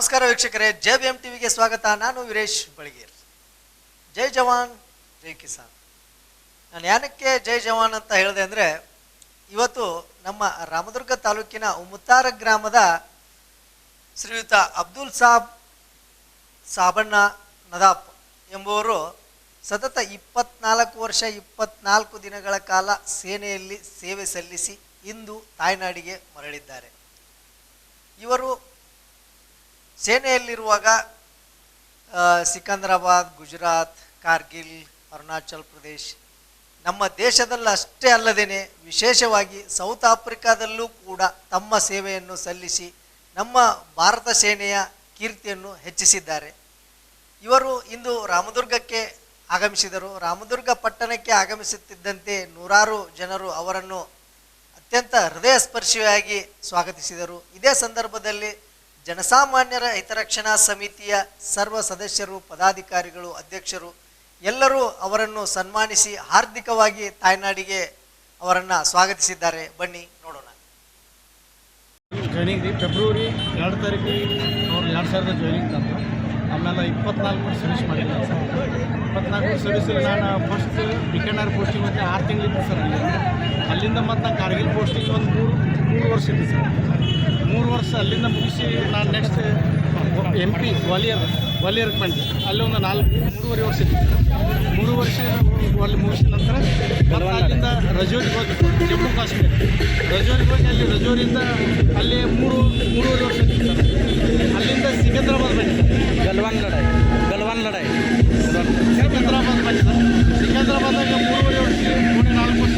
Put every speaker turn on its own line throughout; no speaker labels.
ನಮಸ್ಕಾರ ವೀಕ್ಷಕರೇ, J B M ಟಿವಿಗೆ ಸ್ವಾಗತ. ನಾನು ವೀರೇಶ್ ಬಳಿಗೇರ್ ಜೈ ಜವಾನ್, ಜೈ ಕಿಸಾನ್. ನಾನು ಯಾನಕ್ಕೆ ಜೈ ಜವಾನ್ ಅಂತ ಹೇಳಿದೆ ಅಂದರೆ, ಇವತ್ತು ನಮ್ಮ ರಾಮದುರ್ಗ ತಾಲೂಕಿನ ಉಮುತ್ತಾರ ಗ್ರಾಮದ ಶ್ರೀಯುತ ಅಬ್ದುಲ್ ಸಾಬ್ ಸಾಬಣ್ಣ ನದಾಪ್ ಎಂಬುವರು ಸತತ ಇಪ್ಪತ್ನಾಲ್ಕು ವರ್ಷ, ಇಪ್ಪತ್ನಾಲ್ಕು ದಿನಗಳ ಕಾಲ ಸೇನೆಯಲ್ಲಿ ಸೇವೆ ಸಲ್ಲಿಸಿ ಇಂದು ತಾಯ್ನಾಡಿಗೆ ಮರಳಿದ್ದಾರೆ. ಇವರು ಸೇನೆಯಲ್ಲಿರುವಾಗ ಸಿಕಂದ್ರಾಬಾದ್, ಗುಜರಾತ್, ಕಾರ್ಗಿಲ್, ಅರುಣಾಚಲ್ ಪ್ರದೇಶ್ ನಮ್ಮ ದೇಶದಲ್ಲಿ ಅಷ್ಟೇ ಅಲ್ಲದೇನೆ ವಿಶೇಷವಾಗಿ ಸೌತ್ ಆಫ್ರಿಕಾದಲ್ಲೂ ಕೂಡ ತಮ್ಮ ಸೇವೆಯನ್ನು ಸಲ್ಲಿಸಿ ನಮ್ಮ ಭಾರತ ಸೇನೆಯ ಕೀರ್ತಿಯನ್ನು ಹೆಚ್ಚಿಸಿದ್ದಾರೆ. ಇವರು ಇಂದು ರಾಮದುರ್ಗಕ್ಕೆ ಆಗಮಿಸಿದರು. ರಾಮದುರ್ಗ ಪಟ್ಟಣಕ್ಕೆ ಆಗಮಿಸುತ್ತಿದ್ದಂತೆ ನೂರಾರು ಜನರು ಅವರನ್ನು ಅತ್ಯಂತ ಹೃದಯ ಸ್ಪರ್ಶಿಯಾಗಿ ಸ್ವಾಗತಿಸಿದರು. ಇದೇ ಸಂದರ್ಭದಲ್ಲಿ ಜನಸಾಮಾನ್ಯರ ಹಿತರಕ್ಷಣಾ ಸಮಿತಿಯ ಸರ್ವ ಸದಸ್ಯರು, ಪದಾಧಿಕಾರಿಗಳು, ಅಧ್ಯಕ್ಷರು ಎಲ್ಲರೂ ಅವರನ್ನು ಸನ್ಮಾನಿಸಿ ಹಾರ್ದಿಕವಾಗಿ ತಾಯ್ನಾಡಿಗೆ ಅವರನ್ನು ಸ್ವಾಗತಿಸಿದ್ದಾರೆ. ಬನ್ನಿ, ನೋಡೋಣ.
ಜಾಯ್ನಿಂಗ್ ಫೆಬ್ರವರಿ ಎರಡು ತಾರೀಕು ಅವ್ರು ಎರಡು ಸಾವಿರದ ಜಾಯ್ನಿಂಗ್ ತಂದು ಆಮೇಲೆ ಇಪ್ಪತ್ನಾಲ್ಕು ವರ್ಷ ಸರ್ವಿಸ್ ಮಾಡಿಲ್ಲ ಸರ್. ಇಪ್ಪತ್ನಾಲ್ಕು ವರ್ಷ ಸರ್ವಿಸಲ್ಲಿ ನಾನು ಫಸ್ಟ್ ಬಿಕನಾರ್ ಪೋಸ್ಟಿಂಗ್ ಮತ್ತು ಆರು ತಿಂಗಳಿತ್ತು ಸರ್ ಅಲ್ಲಿ ಅಲ್ಲಿಂದ ಮತ್ತು ನಾನು ಕಾರ್ಗಿಲ್ ಪೋಸ್ಟಿಂಗ್ ಒಂದು ಮೂರು ಮೂರು ವರ್ಷ ಇತ್ತು ಸರ್. ಮೂರು ವರ್ಷ ಅಲ್ಲಿಂದ ಮುಗಿಸಿ ನಾನು ನೆಕ್ಸ್ಟ್ ಎಂ ಪಿ ಗ್ವಾಲಿಯರ್ ಗ್ವಾಲಿಯರ್ಗೆ ಬಂದೆ ಅಲ್ಲಿ ಒಂದು ನಾಲ್ಕು ಮೂರುವರೆ ವರ್ಷ ಇತ್ತು ಮೂರು ವರ್ಷ ಅಲ್ಲಿ ಮುಗಿಸಿದ ನಂತರ ಅಲ್ಲಿಂದ ರಜೋರಿಗೆ ಹೋಗಿ ಜಮ್ಮು ಕಾಶ್ಮೀರ. ರಜೋರಿಗೆ ಹೋಗಿ ಅಲ್ಲಿ ರಜೋರಿಂದ ಅಲ್ಲಿ ಮೂರು ಮೂರುವರೆ ವರ್ಷ
ಗಲ್ವಾನ್ ಲಡಾಯಿ. ಗಲ್ವಾನ್ ಲಡಾಯಿ.
ಸಿಕಂದ್ರಾಬಾದ್ ಬಂದಿದ್ದೆ ಸಿಕಂದ್ರಾಬಾದಾಗ ಮೂರುವರೆ ವರ್ಷ ಮೂರೇ ನಾಲ್ಕು ವರ್ಷ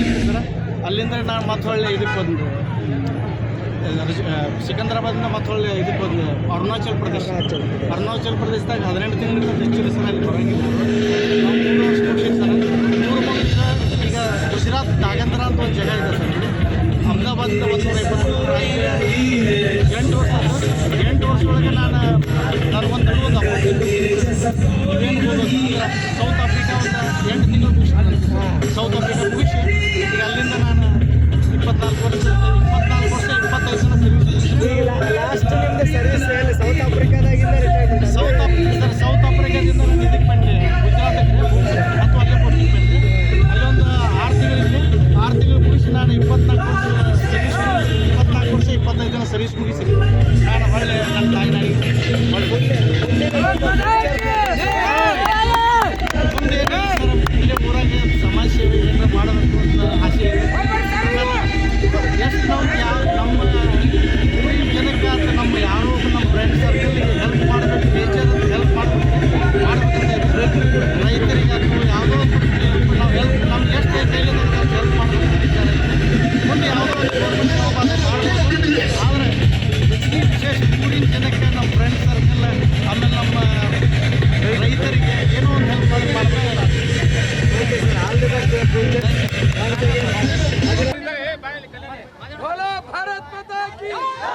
ಅಲ್ಲಿಂದ ನಾನು ಮತ್ತೆ ಹೊಳ್ಳಿ ಇದಕ್ಕೆ ಬಂದು ಸಿಕಂದ್ರಾಬಾದಿಂದ ಮತ್ತೆ ಹೊಳ್ಳಿ ಇದಕ್ಕೆ ಬಂದು ಅರುಣಾಚಲ್ ಪ್ರದೇಶ. ಅರುಣಾಚಲ್ ಪ್ರದೇಶದಾಗ ಹದಿನೆಂಟು ತಿಂಗಳಿಂದ ಹೆಚ್ಚು ಸರ್ ಅಲ್ಲಿ ಬರೋಂಗಿಲ್ಲ ನಾವು ಮೂರು ವರ್ಷ ಕೊಡ್ತೀವಿ ಸರ್ ಮೂರು ವರ್ಷ ಈಗ ಗುಜರಾತ್ ನಾಗೇಂದ್ರ ಅಂತ ಒಂದು ಜಾಗ ಇದೆ ಸರ್. ಅಹಮದಾಬಾದಿಂದ ಒಂದು ಸೌತ್ ಆಫ್ರಿಕಾ ಒಂದು ಎಂಟು ತಿಂಗಳು ಮುಗಿಸಿ ಸೌತ್ ಆಫ್ರಿಕಾ ಮುಗಿಸಿ ಈಗ ಅಲ್ಲಿಂದ ನಾನು ಇಪ್ಪತ್ನಾಲ್ಕು ವರ್ಷ ಇಪ್ಪತ್ನಾಲ್ಕು ವರ್ಷ ಇಪ್ಪತ್ತೈದು ಸಲ ಸರ್ವಿಸ್
ಲಾಸ್ಟ್ ನಿಮ್ದು ಸರ್ವಿಸ್ ಎಲ್ಲಿ ಸೌತ್ ಆಫ್ರಿಕಾದಾಗಿಂದ ರಿಟೈರ್ಮೆಂಟ್
ಸೌತ್ ಆಫ್ರಿಕಾ ಸೌತ್ ಆಫ್ರಿಕಾದಿಂದ ನಾನು ಇದಕ್ಕೆ ಬಂದೆ ಗುಜರಾತಕ್ಕೆ ಮತ್ತು ಅಲ್ಲೇ ಪೋಸ್ಟಿಂಗ್ ಬಂದೆ ಅಲ್ಲೊಂದು ಆರು ತಿಂಗಳಿದ್ದು. ಆರು ತಿಂಗಳು ಮುಗಿಸಿ ನಾನು ಇಪ್ಪತ್ನಾಲ್ಕು ವರ್ಷ ಸರ್ವಿಸ್ ಇಪ್ಪತ್ನಾಲ್ಕು ವರ್ಷ ಇಪ್ಪತ್ತೈದು ಜನ ಸರ್ವಿಸ್ ಮುಗಿಸಿ.
Beat!